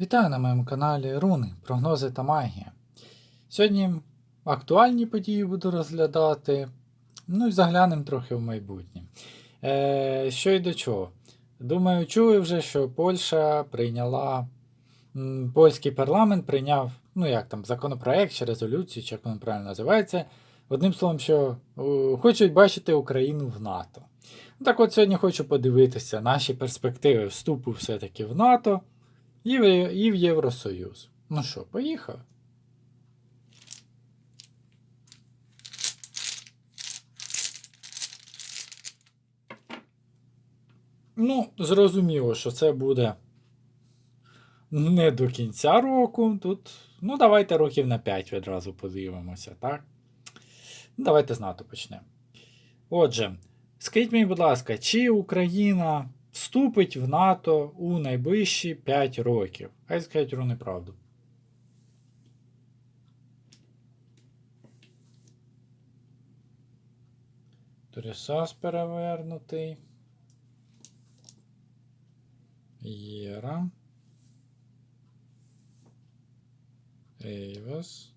Вітаю на моєму каналі Руни, прогнози та магія. Сьогодні актуальні події буду розглядати, ну і заглянемо трохи в майбутнє. Е, що і до чого? Думаю, чули вже, що Польща прийняла, польський парламент прийняв, ну як там, законопроект чи резолюцію, чи як воно правильно називається. Одним словом, що хочуть бачити Україну в НАТО. Так от сьогодні хочу подивитися наші перспективи вступу все-таки в НАТО. І в, Євросоюз. Ну що, поїхав? Ну, зрозуміло, що це буде не до кінця року. Тут, ну, давайте років на 5 відразу подивимося, так? Ну, Давайте з НАТО почнемо. Отже, скажіть мені, будь ласка, чи Україна вступить в НАТО у найближчі 5 років? Хай скажуть руни правду. Турісас перевернутий. Єра. Ейвас.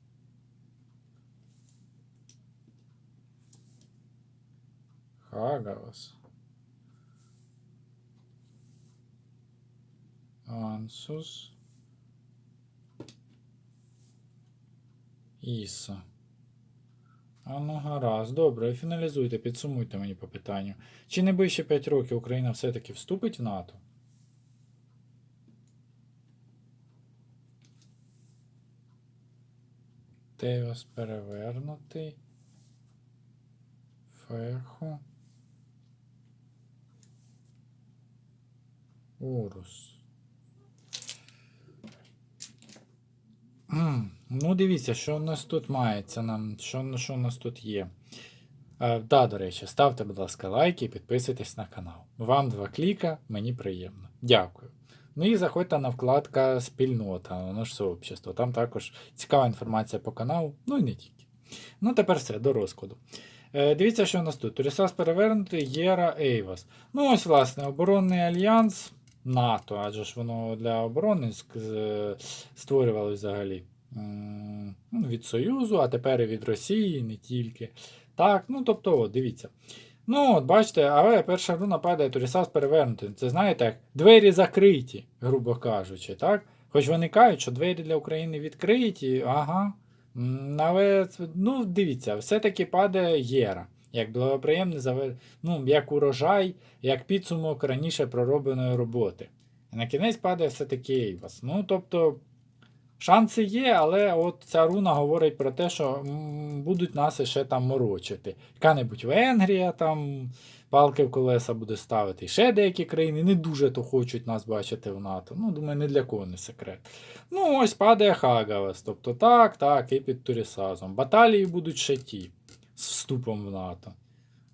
Хагавас. Ансус. Іса. А ну гаразд, добре, фіналізуйте, підсумуйте мені по питанню. Чи не ближче 5 років Україна все-таки вступить в НАТО? Теос перевернутий. Фехо. Урус. Ну, дивіться, що у нас тут мається нам, що, що у нас тут є. Е, да, до речі, ставте, будь ласка, лайки і підписуйтесь на канал. Вам два кліка, мені приємно. Дякую. Ну і заходьте на вкладка спільнота, наше сообщество. Там також цікава інформація по каналу, ну і не тільки. Ну, тепер все, до розкладу. Е, дивіться, що у нас тут. Турісас перевернутий, Єра Ейвас. Ну, ось, власне, оборонний альянс НАТО, адже ж воно для оборони створювалось взагалі ну, від Союзу, а тепер і від Росії, не тільки. Так, ну тобто, от, дивіться. Ну, от бачите, але перша руна падає Турісас перевернутий. Це знаєте, як двері закриті, грубо кажучи, так? Хоч вони кажуть, що двері для України відкриті, ага. Але ну, дивіться, все-таки падає Єра. Як благоприємне ну, як урожай, як підсумок раніше проробленої роботи. І на кінець падає все-таки Ейвас. Ну, тобто, шанси є, але от ця руна говорить про те, що будуть нас ще там морочити. Яка-небудь Венгрія там палки в колеса буде ставити. І ще деякі країни не дуже то хочуть нас бачити в НАТО. Ну, думаю, не для кого не секрет. Ну, ось падає Хагавес. Тобто так, так, і під Турісазом. Баталії будуть ще ті з вступом в НАТО.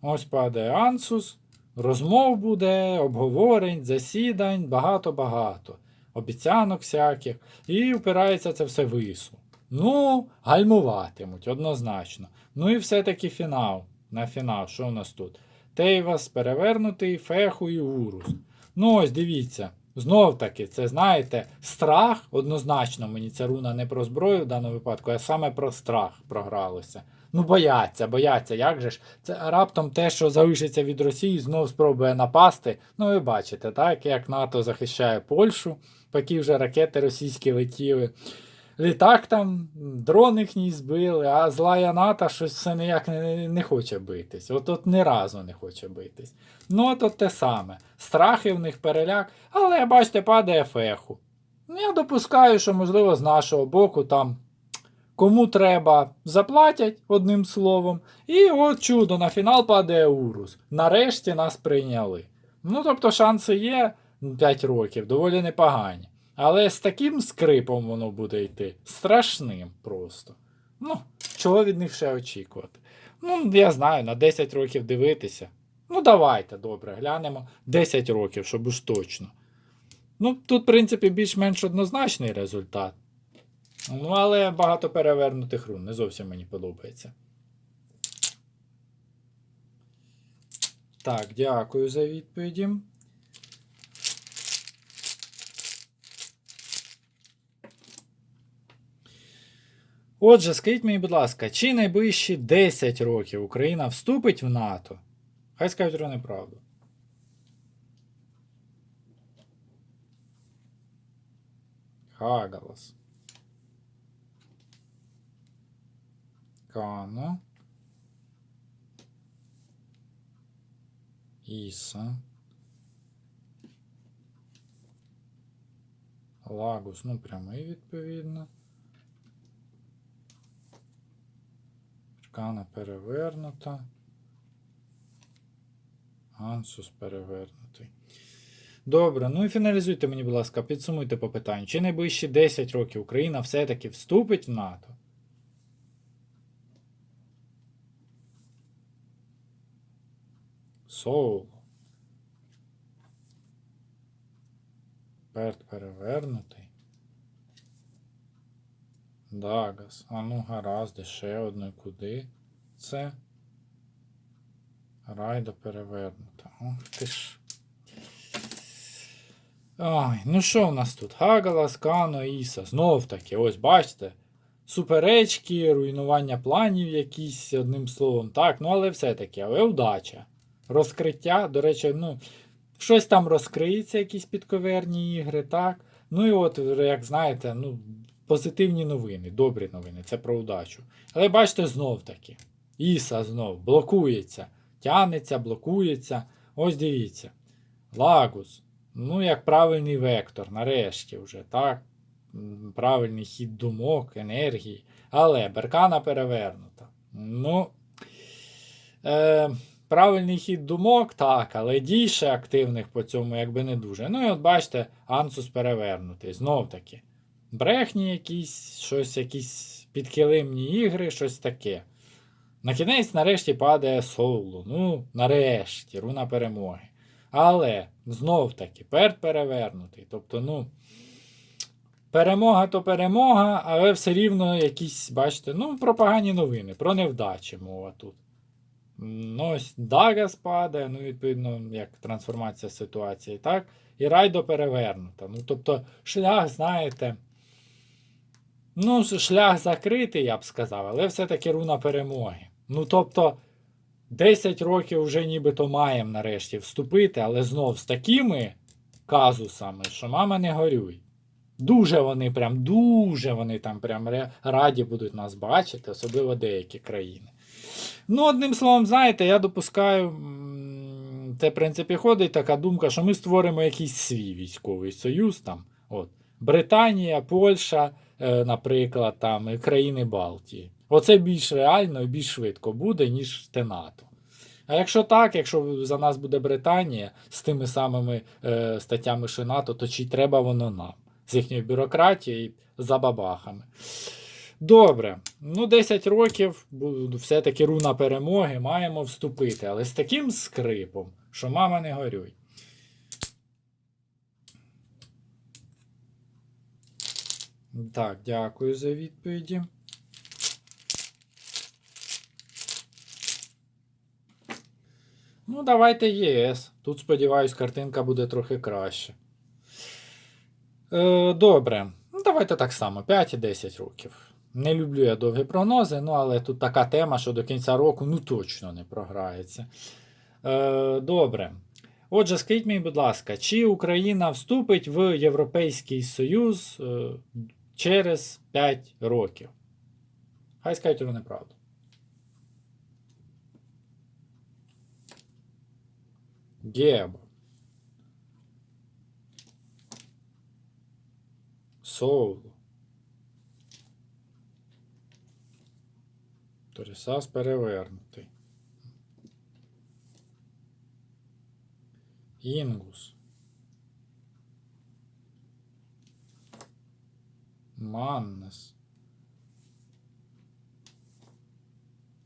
Ось падає Ансус. Розмов буде, обговорень, засідань, багато-багато. Обіцянок всяких. І впирається це все в ІСу. Ну, гальмуватимуть, однозначно. Ну і все-таки фінал. На фінал, що у нас тут? Тейвас перевернутий, Феху і Урус. Ну, ось дивіться. Знов таки, це знаєте, страх, однозначно мені ця руна не про зброю в даному випадку, а саме про страх програлося. Ну, бояться, бояться, як же ж? Це раптом те, що залишиться від Росії, знов спробує напасти. Ну, ви бачите, так, як НАТО захищає Польщу, поки вже ракети російські летіли. Літак там, дрон їхній збили, а зла НАТО щось все ніяк не, не хоче битись. От от ні разу не хоче битись. Ну, от, от те саме. Страхи в них переляк, але бачите, падає феху. Ну, я допускаю, що, можливо, з нашого боку там кому треба, заплатять одним словом. І от чудо, на фінал падає Урус. Нарешті нас прийняли. Ну, тобто, шанси є 5 років, доволі непогані. Але з таким скрипом воно буде йти. Страшним просто. Ну, чого від них ще очікувати? Ну, я знаю, на 10 років дивитися. Ну, давайте, добре, глянемо 10 років, щоб уж точно. Ну, тут, в принципі, більш-менш однозначний результат. Ну, але багато перевернутих рун. Не зовсім мені подобається. Так, дякую за відповіді. Отже, скажіть мені, будь ласка, чи найближчі 10 років Україна вступить в НАТО? Хай скажуть рони правду. Хагалас. Кано. Іса. Лагус, ну прямий відповідно. Кана перевернута. Ансус перевернутий. Добре, ну і фіналізуйте мені, будь ласка, підсумуйте по питанню. Чи найближчі 10 років Україна все-таки вступить в НАТО? Соул. Перт перевернутий. Дагас. А ну гаразд, ще одне куди. Це. Райдо перевернута. Ох ти ж. Ой, ну що в нас тут? Хагалас, Кано, Іса. Знов таки, ось бачите. Суперечки, руйнування планів якісь, одним словом. Так, ну але все-таки, але удача. Розкриття, до речі, ну, щось там розкриється, якісь підковерні ігри, так. Ну і от, як знаєте, ну, позитивні новини, добрі новини, це про удачу. Але бачите, знов таки. Іса знов блокується, тянеться, блокується. Ось дивіться. Лагус. Ну, як правильний вектор, нарешті вже, так? Правильний хід думок, енергії. Але беркана перевернута. Ну. Е, правильний хід думок, так, але дій ще активних по цьому якби не дуже. Ну і от бачите, Ансус перевернутий. Знов таки. Брехні якісь, щось, якісь підкилимні ігри, щось таке. На кінець, нарешті, падає Соулу. Ну, нарешті, руна перемоги. Але знов таки, перт перевернутий. Тобто, ну. Перемога то перемога, але все рівно якісь, бачите, ну, про погані новини, про невдачі мова тут. Ну, ось Дагас падає, ну, відповідно, як трансформація ситуації, так? І райдо перевернута. Ну, тобто, шлях, знаєте. Ну, шлях закритий, я б сказав, але все-таки руна перемоги. Ну, тобто, 10 років вже нібито маємо нарешті вступити, але знов з такими казусами, що мама не горюй. Дуже вони прям, дуже вони там прям раді будуть нас бачити, особливо деякі країни. Ну, одним словом, знаєте, я допускаю, це в принципі ходить така думка, що ми створимо якийсь свій військовий союз там. От. Британія, Польща, е, наприклад, там, країни Балтії. Оце більш реально і більш швидко буде, ніж те НАТО. А якщо так, якщо за нас буде Британія з тими самими е, статтями що НАТО, то чи треба воно нам? З їхньою бюрократією і забабахами. Добре, ну 10 років, все-таки руна перемоги, маємо вступити, але з таким скрипом, що мама не горюй. Так, дякую за відповіді. Ну, давайте ЄС. Тут, сподіваюсь, картинка буде трохи краще. Е, добре. Ну, давайте так само, 5 і 10 років. Не люблю я довгі прогнози, ну але тут така тема, що до кінця року ну точно не програється. Е, добре. Отже, скажіть мені, будь ласка, чи Україна вступить в Європейський Союз е, через 5 років? Хай скажуть вони правду. Гебо. Соулу. Торісас перевернутий. Інгус. Маннес.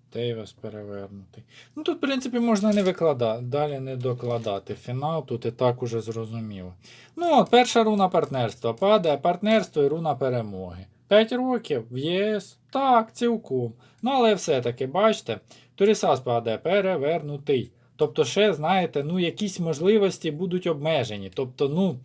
Тейвас перевернутий. Ну тут, в принципі, можна не викладати, далі не докладати. Фінал тут і так уже зрозуміло. Ну, от перша руна партнерства падає, партнерство і руна перемоги. 5 років в ЄС? Так, цілком. Ну, але все-таки, бачите, Турісас падає перевернутий. Тобто, ще, знаєте, ну, якісь можливості будуть обмежені. Тобто, ну.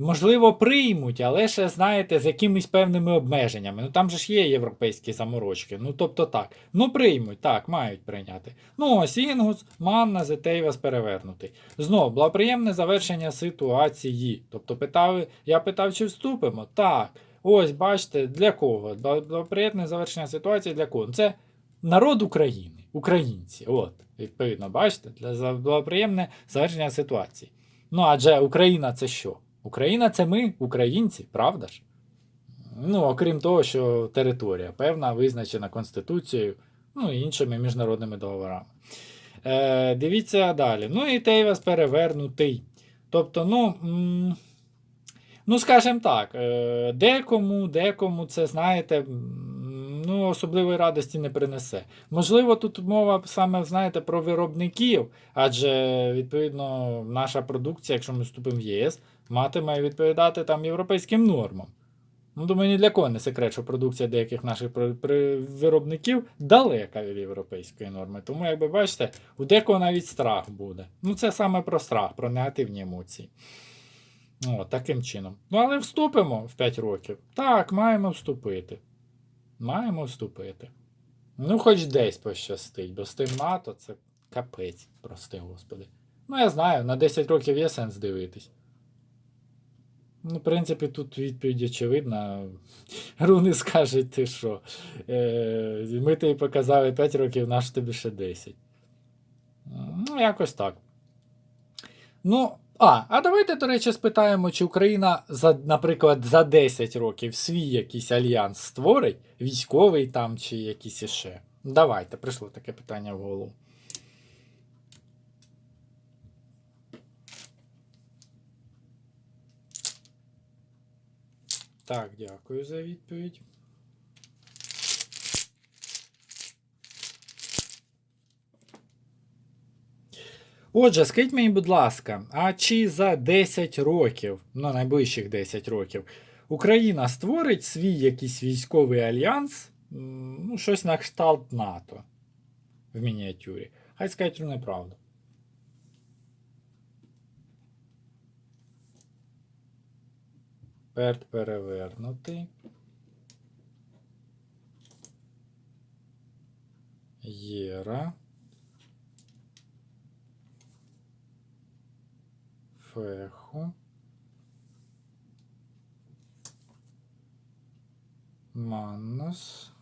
Можливо, приймуть, але ще, знаєте, з якимись певними обмеженнями. Ну там же ж є європейські заморочки. Ну тобто так. Ну приймуть, так, мають прийняти. Ну ось Інгус, Манна, Зетейвас перевернутий. Знову, благоприємне завершення ситуації. Тобто питав, я питав, чи вступимо? Так. Ось, бачите, для кого? Бла- Благоприємне завершення ситуації для кого? Це народ України, українці. От, відповідно, бачите, для благоприємне завершення ситуації. Ну, адже Україна це що? Україна це ми, українці, правда ж? Ну, окрім того, що територія певна, визначена Конституцією, ну і іншими міжнародними договорами. Е, дивіться далі. Ну і Тейвас перевернутий. Тобто, ну. Ну, скажімо так, е, декому, декому це, знаєте, ну, особливої радості не принесе. Можливо, тут мова саме, знаєте, про виробників, адже, відповідно, наша продукція, якщо ми вступимо в ЄС, матиме відповідати там європейським нормам. Ну, думаю, ні для кого не секрет, що продукція деяких наших виробників далека від європейської норми. Тому, як ви бачите, у декого навіть страх буде. Ну, це саме про страх, про негативні емоції. О, таким чином. Ну, але вступимо в 5 років. Так, маємо вступити. Маємо вступити. Ну, хоч десь пощастить, бо з тим НАТО це капець, прости господи. Ну, я знаю, на 10 років є сенс дивитись. Ну, в принципі, тут відповідь очевидна. Руни скажуть, ти що. Е, ми тобі показали 5 років, наш тобі ще 10. Ну, якось так. Ну, а, а давайте, до речі, спитаємо, чи Україна, за, наприклад, за 10 років свій якийсь альянс створить, військовий там чи якийсь іще. Давайте, прийшло таке питання в голову. Так, дякую за відповідь. Отже, скажіть мені, будь ласка, а чи за 10 років, ну найближчих 10 років, Україна створить свій якийсь військовий альянс, ну, щось на кшталт НАТО в мініатюрі? Хай скажуть неправду. Перт перевернутий. Єра. Феху. Маннос.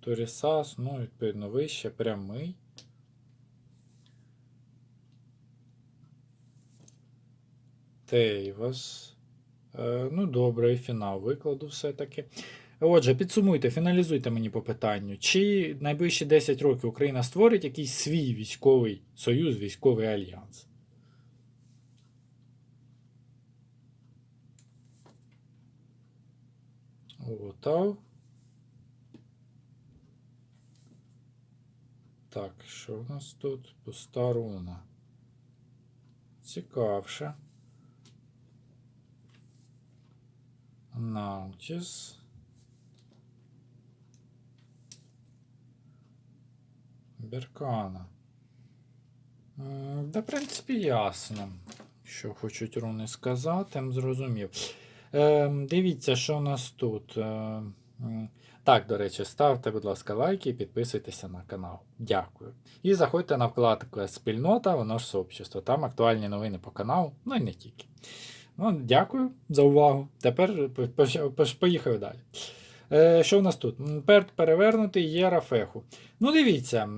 Торісас, ну, відповідно, вище, прямий. Тейвас. Е, ну, добре, і фінал викладу все-таки. Отже, підсумуйте, фіналізуйте мені по питанню. Чи найближчі 10 років Україна створить якийсь свій військовий союз, військовий альянс? Готов. Так, що в нас тут? Пуста руна. Цікавше. Наутіс. Беркана. М, Да, в принципі, ясно. Що хочуть руни сказати, зрозумів. Ем, дивіться, що у нас тут. М, так, до речі, ставте, будь ласка, лайки і підписуйтеся на канал. Дякую. І заходьте на вкладку спільнота, воно ж сообщество. Там актуальні новини по каналу, ну і не тільки. Ну, дякую за увагу. Тепер по- поїхали далі. Е, що в нас тут? Перт перевернутий є рафеху. Ну, дивіться,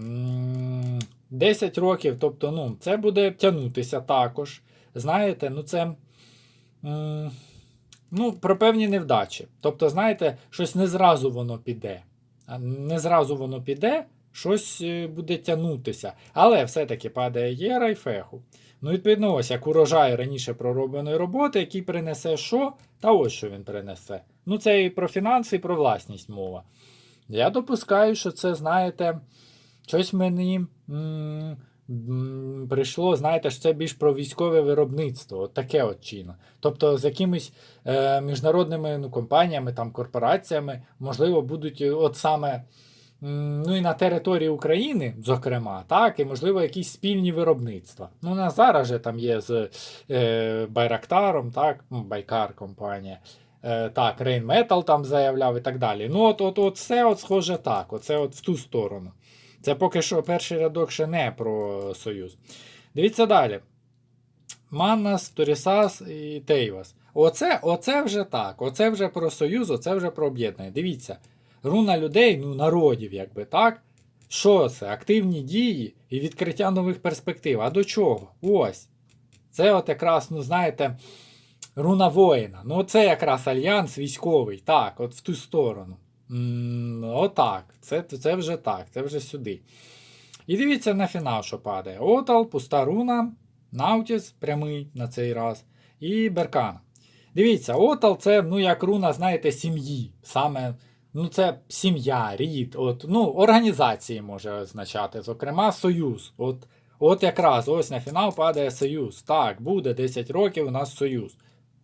10 років, тобто, ну, це буде тягнутися також. Знаєте, ну це. Ну, про певні невдачі. Тобто, знаєте, щось не зразу воно піде. Не зразу воно піде, щось е, буде тягнутися. Але все-таки падає єра і феху. Ну, відповідно, ось як урожай раніше проробленої роботи, який принесе що, та ось що він принесе. Ну, це і про фінанси, і про власність мова. Я допускаю, що це, знаєте, щось мені м, м, прийшло, знаєте, що це більш про військове виробництво, от таке от чино. Тобто з якимись е, міжнародними ну, компаніями, там, корпораціями, можливо, будуть от саме ну і на території України, зокрема, так, і можливо якісь спільні виробництва. Ну, у нас зараз же там є з е, Байрактаром, так, ну, Байкар компанія. Е, так, Rheinmetall там заявляв і так далі. Ну, от, от, от все от схоже так, оце от в ту сторону. Це поки що перший рядок ще не про Союз. Дивіться далі. Маннас, Торісас і Тейвас. Оце, оце вже так. Оце вже про Союз, оце вже про об'єднання. Дивіться, руна людей, ну, народів, якби так. Що це? Активні дії і відкриття нових перспектив. А до чого? Ось. Це от якраз, ну, знаєте, руна воїна. Ну, це якраз альянс військовий. Так, от в ту сторону. Отак. Це, це вже так, це вже сюди. І дивіться на фінал, що падає. Отал, пуста руна, Наутіс прямий на цей раз. І Беркана. Дивіться, Отал це, ну, як руна, знаєте, сім'ї. Саме, ну, це сім'я, рід, от, ну, організації може означати, зокрема, союз. От, от якраз ось на фінал падає союз. Так, буде 10 років у нас союз.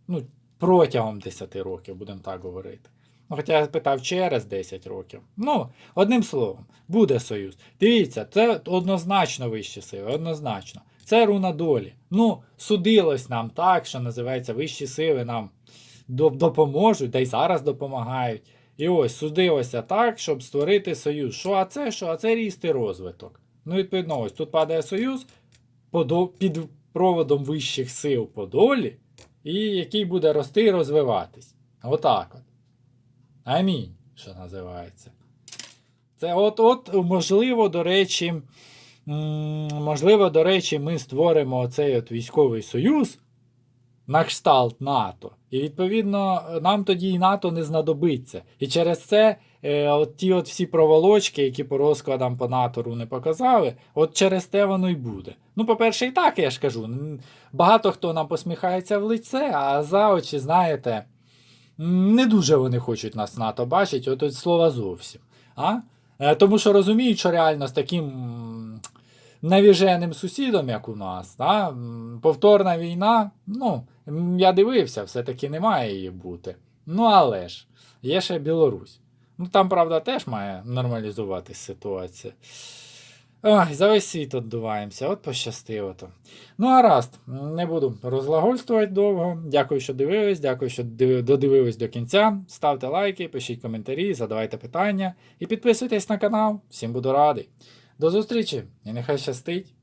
Ну, протягом 10 років, будемо так говорити. Ну, хоча я питав через 10 років. Ну, одним словом, буде союз. Дивіться, це однозначно вищі сили, однозначно. Це руна долі. Ну, судилось нам так, що називається вищі сили нам допоможуть, да й зараз допомагають. І ось судилося так, щоб створити союз. Що а це, що, а це ріст і розвиток. Ну, відповідно, ось тут падає союз під проводом вищих сил по долі, і який буде рости і розвиватись. Отак от. Амінь, що називається. Це от, от, можливо, до речі, можливо, до речі, ми створимо оцей от військовий союз на кшталт НАТО. І відповідно нам тоді і НАТО не знадобиться. І через це е, от ті от всі проволочки, які по розкладам по НАТО не показали, от через те воно й буде. Ну, по-перше, і так я ж кажу. Багато хто нам посміхається в лице, а за очі, знаєте, не дуже вони хочуть нас НАТО бачить, от, от слова зовсім. А? Е, Тому що розуміють, що реально з таким навіженим сусідом, як у нас, да? повторна війна, ну, я дивився, все-таки не має її бути. Ну, але ж, є ще Білорусь. Ну, там, правда, теж має нормалізуватись ситуація. Ой, за весь світ віддуваємося, от пощастило то. Ну, гаразд, не буду розлагольствувати довго. Дякую, що дивились, дякую, що додивились до кінця. Ставте лайки, пишіть коментарі, задавайте питання і підписуйтесь на канал. Всім буду радий. До зустрічі і нехай щастить!